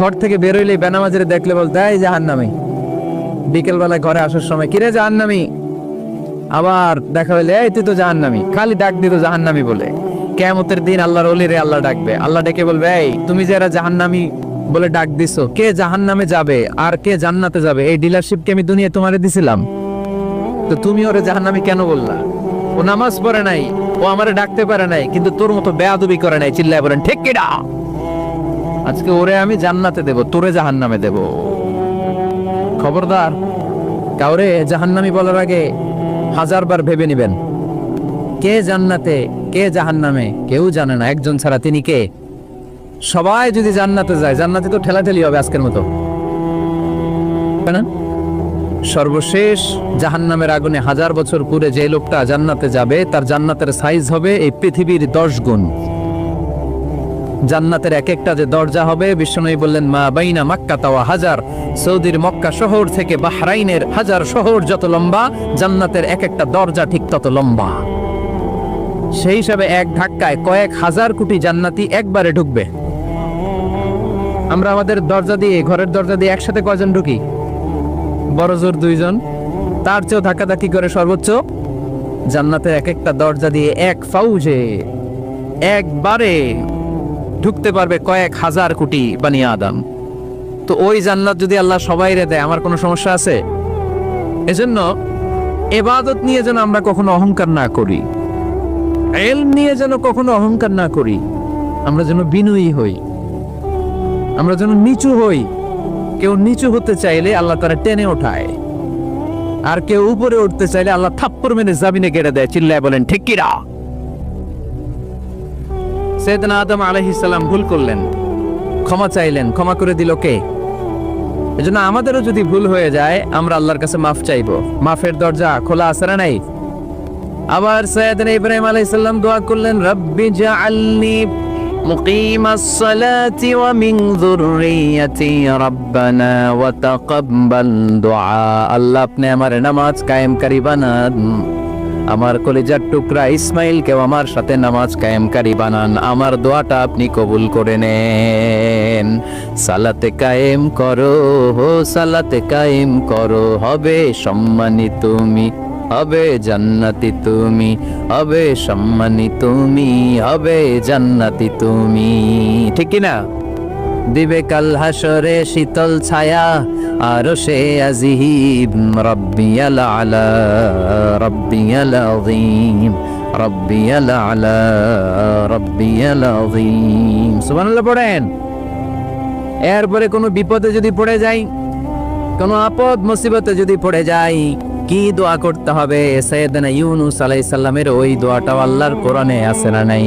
ঘর থেকে বেরোইলে বেনামাজের দেখলে বলতে এই জাহান নামি বিকেল বেলায় ঘরে আসার সময়, কিরে জাহান নামি আবার দেখা হইলে, এই, তুই তো জাহান নামি খালি ডাক দিত জাহান নামি বলে। কেমতের দিন আল্লাহর অলি রে আল্লাহ ডাকবে। আল্লাহ ডেকে বলবে, এই, তুমি যারা জাহান নামি বলে ডাক দিছো, কে জাহান নামে যাবে আর কে জান্নাতে যাবে? এই ডিলারশিপ কি আমি দুনিয়া তোমারে দিছিলাম। তো তুমি ওরে জাহান্নামি কেন বললা? ও নামাজ পড়ে নাই, ও আমারে ডাকতে পারে নাই, কিন্তু তোর মতো বেয়াদবি করে নাই। চিল্লায় বলেন, ঠিক কিনা আজকে ওরে আমি জান্নাতে দেব, তোরে জাহান্নামে দেব। খবরদার, কাউরে জাহান্নামি বলার আগে হাজারবার ভেবে নিবেন। কে জান্নাতে, কে জাহান্নামে, কেউ জানে না, একজন ছাড়া তিনি কে? সবাই যদি জান্নাতে যায়, জান্নাতে তো ঠেলাঠেলি হবে আজকের মতো। সর্বশেষ জাহান্নামের আগুনে হাজার বছর পুরে যে লোকটা জান্নাতে যাবে, তার জান্নাতের সাইজ হবে এই পৃথিবীর দশ গুণ। জান্নাতের এক একটা যে দরজা হবে বিষ্ণুই বললেন, মা বাইনা মাক্কা তাওয়া হাজার। সৌদির মক্কা শহর থেকে বাহরাইনের হাজার শহর যত লম্বা, জান্নাতের এক একটা দরজা ঠিক তত লম্বা। সেই হিসাবে এক ধাক্কায় কয়েক হাজার কোটি জান্নাতি একবারে ঢুকবে। আমরা আমাদের দরজা দিয়ে, ঘরের দরজা দিয়ে একসাথে কয়জন ঢুকি? বড় জোর দুইজন। তার চেয়েও ধাক্কাধাক্কি করে সর্বোচ্চ জান্নাতের এক একটা দরজা দিয়ে এক ফাউজে, একবারে ঢুকতে পারবে কয়েক হাজার কোটি বানি আদম। তো ওই জান্নাত যদি আল্লাহ সবাইরে দেয়, আমার কোনো সমস্যা আছে? এজন্য এবাদত নিয়ে যেন আমরা কখনো অহংকার না করি। এল নিয়ে যেন কখনো অহংকার না করি। আমরা যেন বিনয়ী হই। আমরা যেন নিচু হই। কেউ নিচু হতে চাইলে আল্লাহ তারা টেনে ওঠায়। আর কেউ উপরে উঠতে চাইলে আল্লাহ থাপ্পর মেরে জামিনে গেড়ে দেয়। চিল্লায় বলেন ঠিক কিরা সেদনা আদম আলহিসাল্লাম ভুল করলেন। ক্ষমা চাইলেন। ক্ষমা করে দিল কে? এজন্য আমাদেরও যদি ভুল হয়ে যায়, আমরা আল্লাহর কাছে মাফ চাইব। মাফের দরজা খোলা আছে না নাই? আবার সৈয়দনা ইব্রাহিম আলাইহিসাল্লাম দোয়া করলেন, রব্বি জাআলনি মুকিমাস সালাতি ওয়া মিন যুররিয়াতি রব্বানা ওয়া তাকাব্বাল দুআ। আল্লাহ আপনি আমার নামাজ কায়েমকারী বানান। আমার কলিজার টুকরা ইসমাইল কেও আমার সাথে নামাজ কায়েমকারী বানান। আমার দোয়াটা আপনি কবুল করে নেন। সালাতে কায়েম করো হো, সালাতে কায়েম করো। হবে সম্মানী তুমি, হবে জান্নাতি তুমি, হবে সম্মানী তুমি, হবে জান্নাতি তুমি। ঠিক না দিবে কাল হাসরে শীতল ছায়া, আর সে আজিব, রব্বিয়াল আলা, রব্বিয়াল আযীম, রব্বিয়াল আলা, রব্বিয়াল আযীম। সুবহানাল্লাহ পড়েন। এরপরে কোনো বিপদে যদি পড়ে যাই, কোনো আপদ, মুসিবতে যদি পড়ে যাই, কি দোয়া করতে হবে? সৈয়দনা ইউনুস আলাইহিস সালামের ওই দোয়াটাও আল্লাহর কোরআনে আছে না নাই?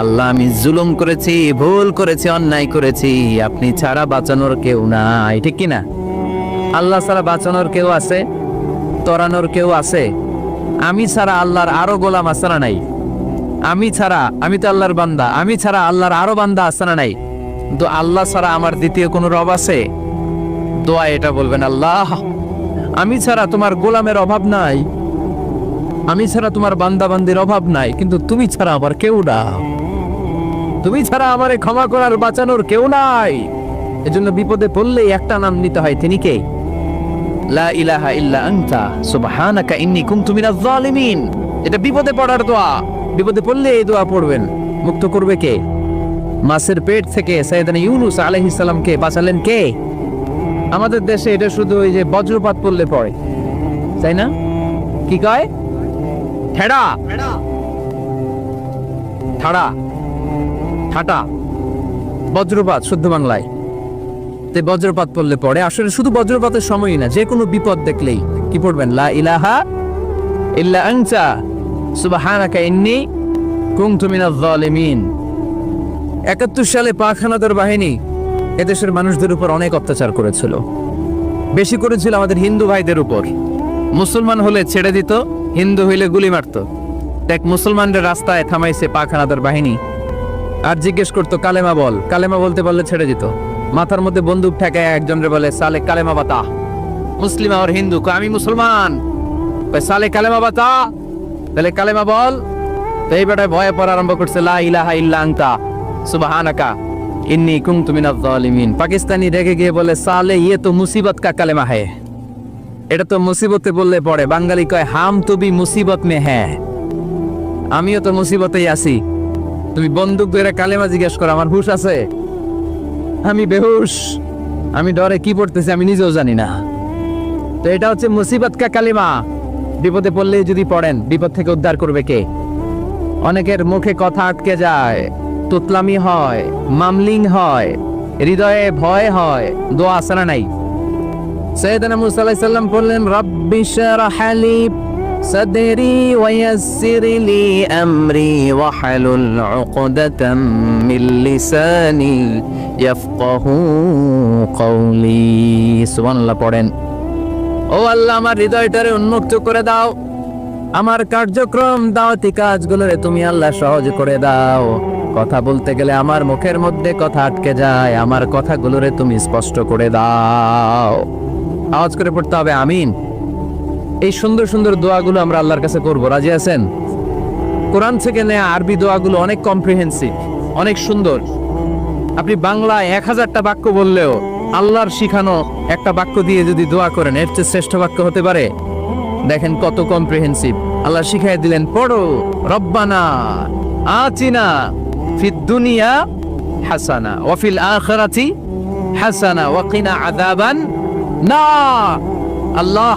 আল্লাহ, আমি জুলুম করেছি, ভুল করেছি, অন্যায় করেছি, আপনি ছাড়া বাঁচানোর কেউ নাই, ঠিক কি না আল্লাহ ছাড়া বাঁচানোর কেউ আছে? তরানোর কেউ আছে? আমি ছাড়া আল্লাহর আরও গোলাম আছে না নাই? আমি ছাড়া, আমি তো আল্লাহর বান্দা, আমি ছাড়া আল্লাহর আরও বান্দা আছে না নাই? তো আল্লাহ ছাড়া আমার দ্বিতীয় কোনো রব আছে? দোয়া এটা বলবেন, আল্লাহ, আমি ছাড়া তোমার গোলামের অভাব নাই। আমি ছাড়া তোমার বান্দাবান্দির অভাব নাই, কিন্তু তুমি ছাড়া আমার কেউ না। তুমি ছাড়া আমারে ক্ষমা করার বাঁচানোর কেউ নাই। এজন্য বিপদে পড়লেই একটা নাম নিতে হয়। তিনি কে? লা ইলাহা ইল্লা আনতা। সুবহানাকা ইন্নী কুনতু মিনাজ জালিমিন এটা বিপদে পড়ার দোয়া। বিপদে পড়লে এই দোয়া পড়বেন। মুক্ত করবে কে? মাছের পেট থেকে সাইয়েদানা ইউনুস আলাইহিস সালামকে বাঁচালেন কে? আমাদের দেশে এটা শুধু ওই যে বজ্রপাত পড়লে পড়ে। তাই না? কি কয়? ঠেড়া। ঠাড়া। ঠাটা বজ্রপাত, শুদ্ধ বাংলায়। তে বজ্রপাত পড়লে পড়ে আসলে শুধু বজ্রপাতের সময়ই না, যে কোনো বিপদ দেখলেই। কি পড়বেন? লা ইলাহা ইল্লা আনতা। সুবহানাকা ইন্নী কুনতু মিনাজ জালিমিন একাত্তর সালে পাক হানাদার বাহিনী এদেশের মানুষদের উপর অনেক অত্যাচার করেছিল। বেশি করেছিল আমাদের হিন্দু ভাইদের উপর। মুসলমান হলে ছেড়ে দিত, হিন্দু হইলে গুলি মারত। এক মুসলমানদের রাস্তায় থামাইছে পাখানাদার বাহিনী। আর জিজ্ঞেস করতো, কালেমা বল। কালেমা বলতে পারলে ছেড়ে দিত। মাথার মধ্যে বন্দুক ঠেকায় একজনের বলে, সালে কালেমা বাতা। মুসলিম আর হিন্দু? আমি মুসলমান। সালে কালেমা বাতা? তাহলে কালেমা বল। তো এই বেটায় ভয়ে পড়া আরম্ভ করছে, লা ইলাহা ইল্লা সুবহানাকা, ইন্নী কুনতু মিনাজ জালিমিন পাকিস্তানি রেগে গিয়ে বলে, সালে ইয়ে তো মুসিবত কা কালেমা হে এটা তো মুসিবতে বললে পড়ে। বাঙালি কয়, হাম তুবি মুসিবত মে হ্যাঁ আমিও তো মুসিবতেই আছি। তুমি বন্দুক ধরে কালেমা জিজ্ঞেস করো, আমার হুশ আছে? আমি বেহুশ। আমি ডরে কি পড়তেছি আমি নিজেও জানি না। তো এটা হচ্ছে মুসিবত কা কালিমা। বিপদে পড়লে যদি পড়েন, বিপদ থেকে উদ্ধার করবে কে? অনেকের মুখে কথা আটকে যায়, তুতলামি হয়, মামলিং হয়, হৃদয়ে ভয় হয়, দোয়া আসরা নাই। সৈয়দনা মুসা আলাইহিস সালাম বললেন, রাব্বি শরহ লি صدري ويسر لي أمري واحلل عقدة من لساني يفقه قولي سبحان الله পড়েন ও আল্লাহ আমার হৃদয়টারে উন্মুক্ত করে দাও আমার কার্যক্রম দাওয়াতি কাজগুলোরে তুমি আল্লাহ সহজ করে দাও কথা বলতে গেলে আমার মুখের মধ্যে কথা আটকে যায় আমার কথাগুলোরে তুমি স্পষ্ট করে দাও আওয়াজ করে পড়তে হবে আমিন এই সুন্দর সুন্দর দোয়াগুলো আমরা আল্লাহর কাছে করব। রাজি আছেন? কোরআন থেকে নেওয়া আরবি দোয়াগুলো অনেক কম্প্রিহেন্সিভ অনেক সুন্দর। আপনি বাংলায় এক হাজারটা বাক্য বললেও আল্লাহর শিখানো একটা বাক্য দিয়ে যদি দোয়া করেন, এর চেয়ে শ্রেষ্ঠ বাক্য হতে পারে? দেখেন কত কম্প্রিহেন্সিভ আল্লাহ শিখাই দিলেন, পড়ো, রব্বানা আচিনা ফিদ দুনিয়া হাসানা ওয়াফিল আখিরাতি হাসানা ওয়াকিনা আযাবান না আল্লাহ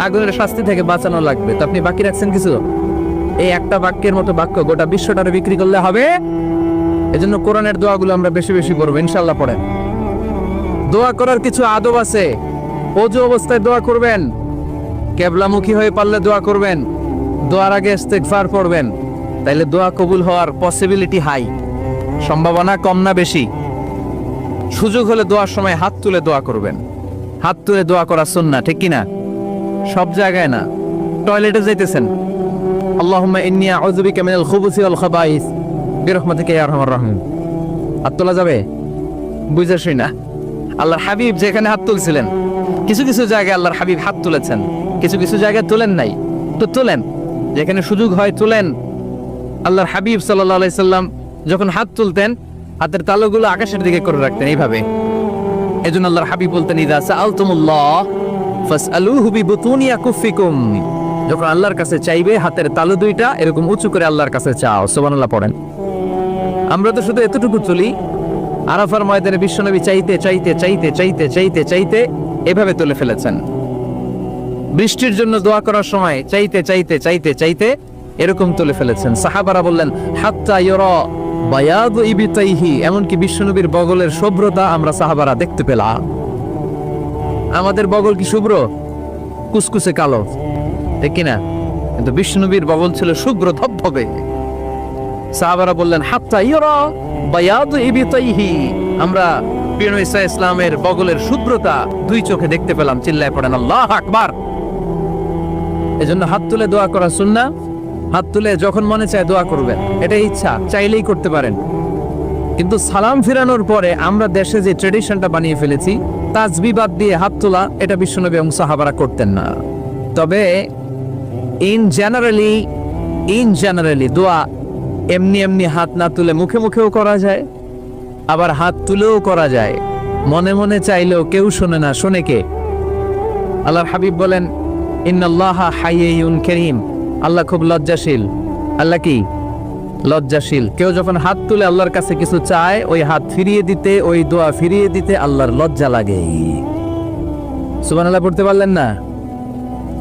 আগুনের শাস্তি থেকে বাঁচানো লাগবে। তো আপনি বাকি রাখছেন কিছু? এই একটা বাক্যের মতো বাক্য গোটা বিশ্বটারে বিক্রি করলে হবে? এজন্য কোরআনের দোয়াগুলো আমরা বেশি বেশি করব ইনশাল্লাহ পড়েন। দোয়া করার কিছু আদব আছে। অজু অবস্থায় দোয়া করবেন। কেবলামুখী হয়ে পারলে দোয়া করবেন। দোয়ার আগে ইস্তেগফার পড়বেন। তাইলে দোয়া কবুল হওয়ার পসিবিলিটি হাই সম্ভাবনা কম না বেশি। সুযোগ হলে দোয়ার সময় হাত তুলে দোয়া করবেন। হাত তুলে দোয়া করা সুন্না ঠিক কি না সব জায়গায় না। টয়লেটে যাইতেছেন। খুবুসি খাবাইস। হাত তোলা যাবে? বুঝাসই না। আল্লাহর হাবিব যেখানে হাত তুলছিলেন, কিছু কিছু জায়গায় আল্লাহর হাবিব হাত তুলেছেন, কিছু কিছু জায়গায় তোলেন নাই। তো তোলেন, যেখানে সুযোগ হয় তোলেন। আল্লাহর হাবিব সাল্লাহ সাল্লাম যখন হাত তুলতেন, হাতের তালুগুলো আকাশের দিকে করে রাখতেন এইভাবে। এজন্য আল্লাহর হাবিব বলতেন, ইদা যখন আল্লাহর কাছে চাইবে, হাতের তালু দুইটা, এরকম উঁচু করে আল্লাহর কাছে চাও পড়েন। আমরা তো শুধু এতটুকু চলি। আরাফার ময়দানে বিশ্বনবী চাইতে চাইতে চাইতে চাইতে চাইতে চাইতে এভাবে তুলে ফেলেছেন। বৃষ্টির জন্য দোয়া করার সময় চাইতে চাইতে চাইতে চাইতে এরকম তুলে ফেলেছেন। সাহাবারা বললেন, হাত্তা ইয়রা এমনকি বিশ্বনবীর বগলের শুভ্রতা আমরা সাহাবারা দেখতে পেলাম। আমাদের বগল কি শুভ্র? কুসকুসে কালো। ঠিক কিনা? কিন্তু বিষ্ণুবীর বগল ছিল শুভ্র ধবধবে। সাহাবারা বললেন, হাত্তা ইয়রা বায়াদ ইবিতাইহি। আমরা প্রিয় ইসলামের বগলের শুভ্রতা দুই চোখে দেখতে পেলাম, চিল্লায় পড়েন, আল্লাহ আকবার! এজন্য হাত তুলে দোয়া করা সুন্না হাত তুলে যখন মনে চায় দোয়া করবেন। এটা ইচ্ছা, চাইলেই করতে পারেন। কিন্তু সালাম ফিরানোর পরে আমরা দেশে যে ট্রেডিশনটা বানিয়ে ফেলেছি তাজবি বাদ দিয়ে হাত তোলা, এটা বিশ্বনবী এবং সাহাবারা করতেন না। তবে ইন জেনারেলি ইন জেনারেলি দোয়া এমনি এমনি হাত না তুলে মুখে মুখেও করা যায়, আবার হাত তুলেও করা যায়। মনে মনে চাইলেও কেউ শোনে না, শোনে কে? আল্লাহর হাবিব বলেন, ইন্নাল্লাহ হাইয়ুন করিম। আল্লাহ খুব লজ্জাশীল। আল্লাহ কি? লজ্জাশীল কেউ যখন হাত তুলে আল্লাহর কাছে কিছু চায় ওই হাত ফিরিয়ে দিতে ওই দোয়া ফিরিয়ে দিতে আল্লাহর লজ্জা লাগে সুবহানাল্লাহ পড়তে পারলেন না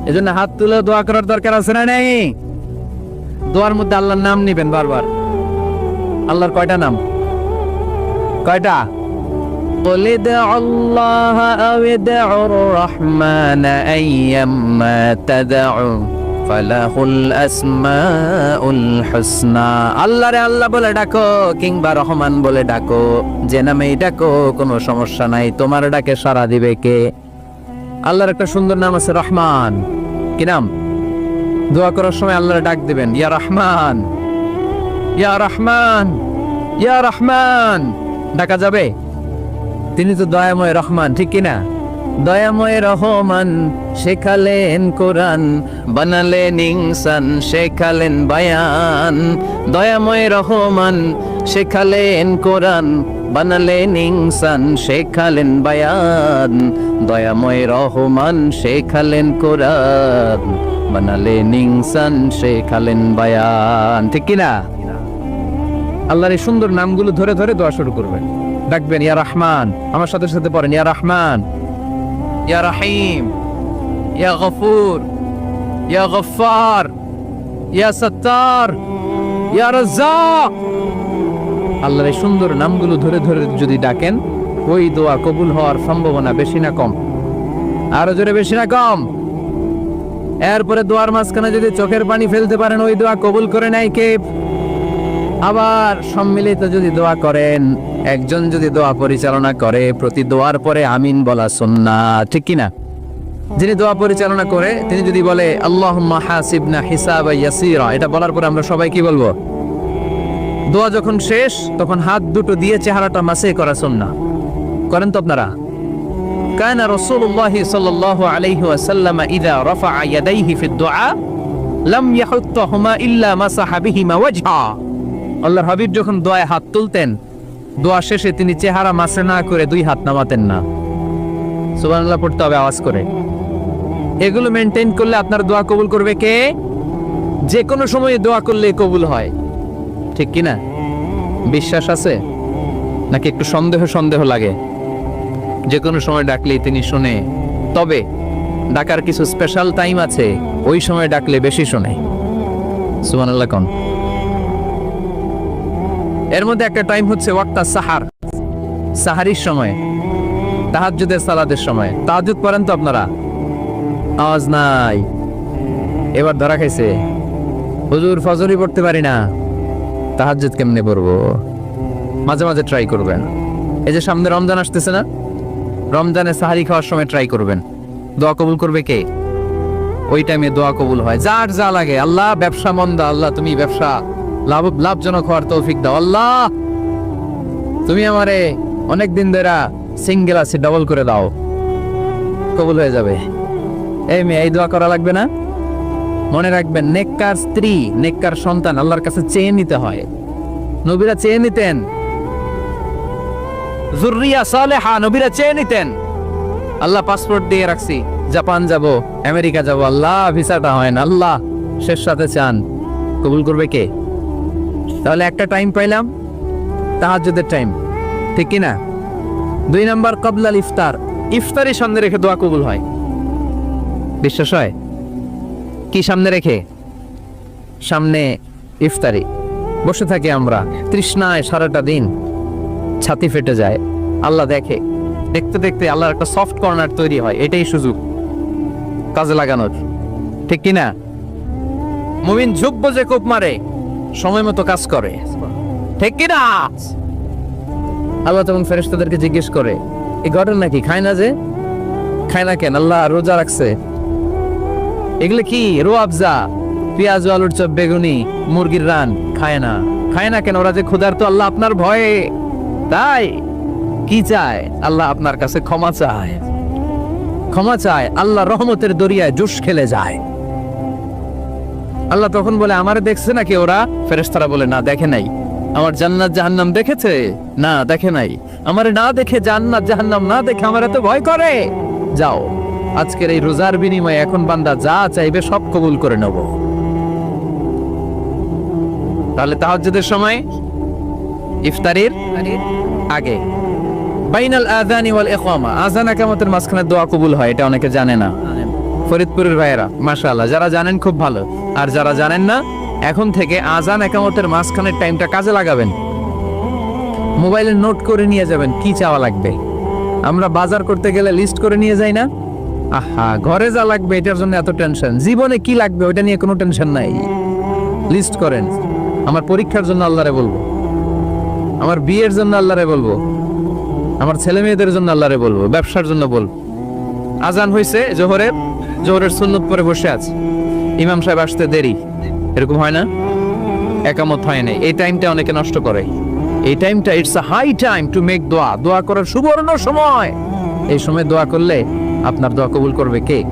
এজন্য হাত তুলে দোয়া করার দরকার আছে না নেই দোয়ার মধ্যে আল্লাহর নাম নিবেন বারবার আল্লাহর কয়টা নাম কয়টা قل ادعوا الله أو ادعوا الرحمن أيما تدعوا আল্লাহ বলে ডাকো, কিংবা রহমান বলে ডাকো। ডাকো, কোনো সমস্যা নাই। তোমার ডাকে সারা দিবে কে? আল্লাহর একটা সুন্দর নাম আছে রহমান। কি নাম? দোয়া করার সময় আল্লাহর ডাক দিবেন, ইয়া রহমান ইয়া রহমান ইয়া রহমান। ডাকা যাবে? তিনি তো দয়াময় রহমান, ঠিক কিনা? দয়াময় রহমান, শেখালেন কোরআন, বানালেন ইনসান, শেখালেন বায়ান। দয়াময় রহমান, শেখালেন কোরআন, বানালেন ইনসান, শেখালেন বায়ান। দয়াময় রহমান, শেখালেন কোরআন, বানালেন ইনসান, শেখালেন বায়ান। ঠিক কিনা? আল্লাহর এই সুন্দর নামগুলো ধরে ধরে দোয়া শুরু করবেন। ডাকবেন, ইয়া রহমান। আমার সাথে সাথে পড়েন, ইয়া রহমান। ইয়া রাহিম ইয়া গফুর ইয়া গফার ইয়া সত্তার ইয়া রাজ্জাক আল্লাহর এই সুন্দর নামগুলো ধরে ধরে যদি ডাকেন, ওই দোয়া কবুল হওয়ার সম্ভাবনা বেশি না কম। আরও জোরে বেশি না কম। এরপরে দোয়ার মাঝখানে যদি চোখের পানি ফেলতে পারেন, ওই দোয়া কবুল করে নেয় কে? আবার সম্মিলিত যদি দোয়া করেন একজন যদি দোয়া পরিচালনা করে, প্রতি দোয়ার পরে আমিন বলা সন্না ঠিক কিনা? যিনি দোয়া পরিচালনা করে, তিনি যদি বলে আল্লাহ হাসিবনা হিসাব এটা বলার পরে আমরা সবাই কি বলব? দোয়া যখন শেষ, তখন হাত দুটো দিয়ে চেহারাটা মাসে করা সন্না করেন তো আপনারা? কানা রসুল্লাহ সাল্লাহ আলাইহি ওয়াসাল্লাম ইদা রফা ইয়াদাইহি ফি দোয়া লাম ইয়াহুত্তাহুমা ইল্লা মাসাহা বিহিমা ওয়াজহা আল্লাহর হাবিব যখন দোয়া হাত তুলতেন দোয়া শেষে তিনি চেহারা মাসে না করে দুই হাত নামাতেন না। সুবহানাল্লাহ, পড়তে হবে আওয়াজ করে। এগুলো মেনটেন করলে আপনার দোয়া কবুল করবে কে? যে কোনো সময়ে দোয়া করলে কবুল হয়। ঠিক কি না বিশ্বাস আছে? নাকি একটু সন্দেহ সন্দেহ লাগে? যে কোনো সময় ডাকলেই তিনি শুনে। তবে ডাকার কিছু স্পেশাল টাইম আছে, ওই সময় ডাকলে বেশি শোনে। সুবহানাল্লাহ কোন। এর মধ্যে একটা টাইম হচ্ছে ওয়াক্তা সাহার। সাহারির সময়, তাহাজ্জুদের সালাদের সময়। তাহাজ্জুদ পড়েন তো আপনারা? আওয়াজ নাই। এবার ধরা খাইছে। হুজুর ফজরই পড়তে পারি না। তাহাজ্জুদ কেমনে পড়ব? মাঝে মাঝে ট্রাই করবেন। এই যে সামনে রমজান আসতেছে না? রমজানে সাহারি খাওয়ার সময় ট্রাই করবেন। দোয়া কবুল করবে কে? ওই টাইমে দোয়া কবুল হয়। যার যা লাগে। আল্লাহ ব্যবসা মন্দা, আল্লাহ তুমি ব্যবসা। লাভ লাভজনক হওয়ার তৌফিক দাও। আল্লাহ! তুমি আমারে অনেক দিন ধরে সিঙ্গেল আছে ডবল করে দাও। কবুল হয়ে যাবে। এই মেয়ে, এই দোয়া করা লাগবে না? মনে রাখবেন, নেককার স্ত্রী, নেককার সন্তান আল্লাহর কাছে চেয়ে নিতে হয়। নবীরা চেয়ে নিতেন। জুররিয়া সালেহা নবীরা চেয়ে নিতেন। আল্লাহ পাসপোর্ট দিয়ে রাখছি। জাপান যাব, আমেরিকা যাব। আল্লাহ, ভিসাটা হয় না। আল্লাহ, শেষ সাথে চান। কবুল করবে কে? তাহলে একটা টাইম পাইলাম, তাহাজ্জুদের টাইম ঠিক কি না? দুই নাম্বার কবলাল ইফতার ইফতারি সামনে রেখে দোয়া কবুল হয়। বিশ্বাস হয়? কি সামনে রেখে? সামনে ইফতারি। বসে থাকি আমরা, তৃষ্ণায় সারাটা দিন। ছাতি ফেটে যায়, আল্লাহ দেখে। দেখতে দেখতে আল্লাহর একটা সফট কর্নার তৈরি হয়, এটাই সুযোগ। কাজে লাগানোর, ঠিক কি না? মুমিন ঝুঁকবো যে কোপ মারে সময় মতো কাজ করে। ঠিক কি না আল্লাহ তখন ফেরেশতাদেরকে জিজ্ঞেস করে, এই ঘটনা কি খায় না যে? খায় না কেন? আল্লাহ রোজা রাখছে। এগুলো কি? রো আফজা, পেঁয়াজ, আলুর চপ, বেগুনি, মুরগির রান। খায় না। খায় না কেন? ওরা যে ক্ষুধার তো আল্লাহ আপনার ভয়ে। তাই? কি চায়? আল্লাহ আপনার কাছে ক্ষমা চায়। ক্ষমা চায়। আল্লাহ রহমতের দরিয়ায় জোশ খেলে যায়। আল্লাহ তখন বলে, আমারে দেখছে নাকি ওরা? ফেরেশতারা বলে, না, দেখে নাই। আমার জান্নাত জাহান্নাম দেখেছে? না, দেখে নাই। আমারে না দেখে জান্নাত জাহান্নাম না দেখে আমার এত ভয় করে? যাও, আজকের এই রোজার বিনিময়ে এখন বান্দা যা চাইবে সব কবুল করে নেব। তাহলে তাহাজ্জুদের সময় ইফতারির আগে। বাইনাল আযানি ওয়াল ইকামা আযান ইকামতের মাঝখানে দোয়া কবুল হয়, এটা অনেকে জানে না। ফরিদপুরের ভাইয়েরা, মাশাআল্লাহ, যারা জানেন খুব ভালো। আর যারা জানেন না, এখন থেকে আজান একামতের মাঝখানের টাইমটা কাজে লাগাবেন। মোবাইলে নোট করে নিয়ে যাবেন কি চাওয়া লাগবে। আমরা বাজার করতে গেলে লিস্ট করে নিয়ে যাই না? আহা, ঘরে যা লাগবে, এটার জন্য এত টেনশন জীবনে কি লাগবে ওটা নিয়ে কোনো টেনশন নাই। লিস্ট করেন। আমার পরীক্ষার জন্য আল্লাহরে বলব। আমার বিয়ের জন্য আল্লাহরে বলব। আমার ছেলে মেয়েদের জন্য আল্লাহরে বলব। ব্যবসার জন্য বলব। আজান হয়েছে জোহরের জোহরের সুন্নত পরে বসে আছে। ইমাম সাহেব আসতে দেরি। এরকম হয় না? একামত হয় না এই টাইমটা অনেকে নষ্ট করে। এই টাইমটা it's a high time to make দোয়া দোয়া করার সুবর্ণ সময়। এই সময় দোয়া করলে আপনার দোয়া কবুল করবে কে?